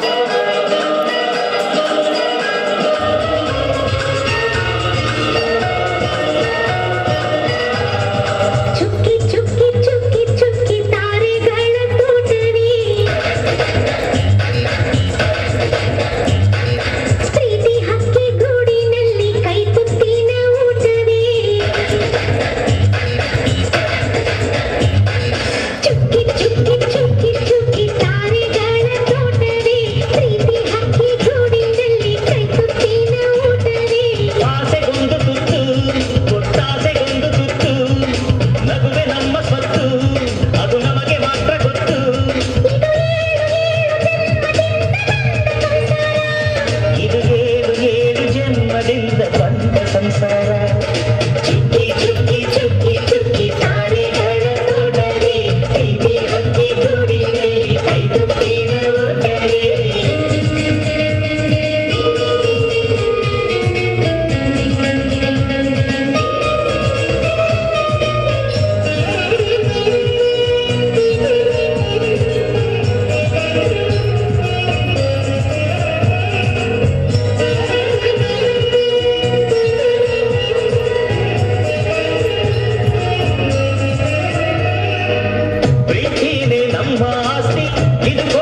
네. ಪ್ರೀತಿನೇ ನಮ್ಮ ಆಸ್ತಿ ಇದು